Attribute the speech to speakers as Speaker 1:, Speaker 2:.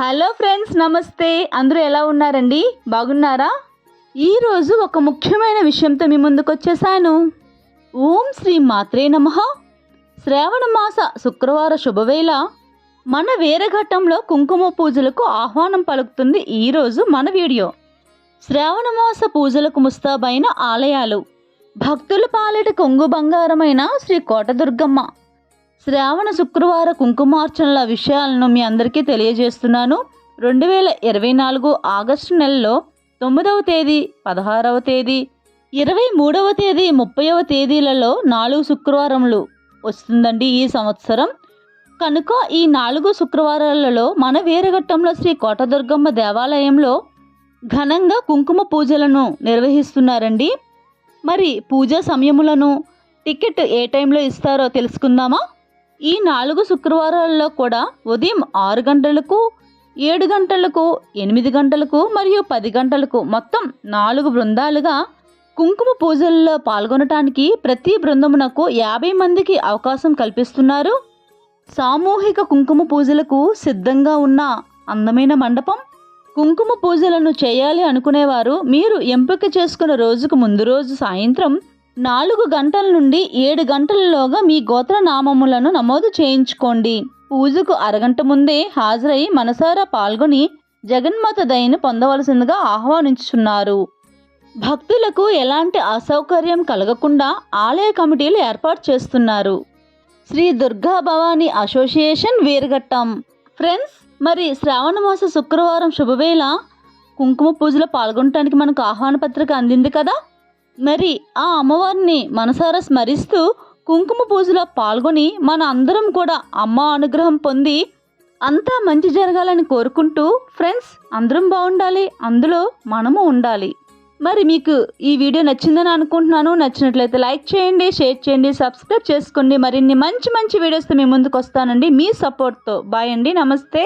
Speaker 1: Hello friends నమస్తే. అందరూ ఎలా ఉన్నారండి? బాగున్నారా? ఈరోజు ఒక ముఖ్యమైన విషయంతో మీ ముందుకు వచ్చేసాను ఓం శ్రీ మాత్రే నమ. శ్రావణ మాస శుక్రవార శుభవేళ. మన వీరఘట్టంలో కుంకుమ పూజలకు ఆహ్వానం పలుకుతుంది ఈరోజు మన వీడియో. శ్రావణ మాస పూజలకు ముస్తాబైన ఆలయాలు. భక్తుల పాలిట కొంగు బంగారమైన శ్రీ కోటదుర్గమ్మ. శ్రావణ శుక్రవార కుంకుమార్చనల విషయాలను మీ అందరికీ తెలియజేస్తున్నాను. రెండు వేల ఇరవై నాలుగు ఆగస్టు నెలలో తొమ్మిదవ తేదీ పదహారవ తేదీ ఇరవై మూడవ తేదీ ముప్పైవ తేదీలలో నాలుగు శుక్రవారములు వస్తుందండి ఈ సంవత్సరం. కనుక ఈ నాలుగు శుక్రవారాలలో మన వీరఘట్టంలో శ్రీ కోటదుర్గమ్మ దేవాలయంలో ఘనంగా కుంకుమ పూజలను నిర్వహిస్తున్నారండి. మరి పూజా సమయములను టికెట్ ఏ టైంలో ఇస్తారో తెలుసుకుందామా? ఈ నాలుగు శుక్రవారాల్లో కూడా ఉదయం ఆరు గంటలకు ఏడు గంటలకు ఎనిమిది గంటలకు మరియు పది గంటలకు మొత్తం నాలుగు బృందాలుగా కుంకుమ పూజల్లో పాల్గొనటానికి ప్రతి బృందమునకు యాభై మందికి అవకాశం కల్పిస్తున్నారు. సామూహిక కుంకుమ పూజలకు సిద్ధంగా ఉన్న అందమైన మండపం కుంకుమ పూజలను చేయాలి అనుకునేవారు మీరు ఎంపిక చేసుకున్న రోజుకు ముందు రోజు సాయంత్రం నాలుగు గంటల నుండి ఏడు గంటలలోగా మీ గోత్ర నామములను నమోదు చేయించుకోండి. పూజకు అరగంట ముందే హాజరై మనసారా పాల్గొని జగన్మాత దయను పొందవలసిందిగా ఆహ్వానించుచున్నారు. భక్తులకు ఎలాంటి అసౌకర్యం కలగకుండా ఆలయ కమిటీలు ఏర్పాటు చేస్తున్నారు. శ్రీ దుర్గా భవానీ అసోసియేషన్ వీరఘట్టం ఫ్రెండ్స్ మరి శ్రావణమాస శుక్రవారం శుభవేళ. కుంకుమ పూజలో పాల్గొనడానికి మనకు ఆహ్వాన పత్రిక అందింది కదా? మరి ఆ అమ్మవారిని మనసారా స్మరిస్తూ కుంకుమ పూజలో పాల్గొని మన అందరం కూడా అమ్మ అనుగ్రహం పొంది అంతా మంచి జరగాలని కోరుకుంటూ ఫ్రెండ్స్ అందరం బాగుండాలి. అందులో మనము ఉండాలి. మరి మీకు ఈ వీడియో నచ్చిందని అనుకుంటున్నాను. నచ్చినట్లయితే లైక్ చేయండి షేర్ చేయండి సబ్స్క్రైబ్ చేసుకోండి. మరిన్ని మంచి మంచి వీడియోస్తో మీ ముందుకు వస్తానండి. మీ సపోర్ట్తో. బాయ్ అండి. నమస్తే.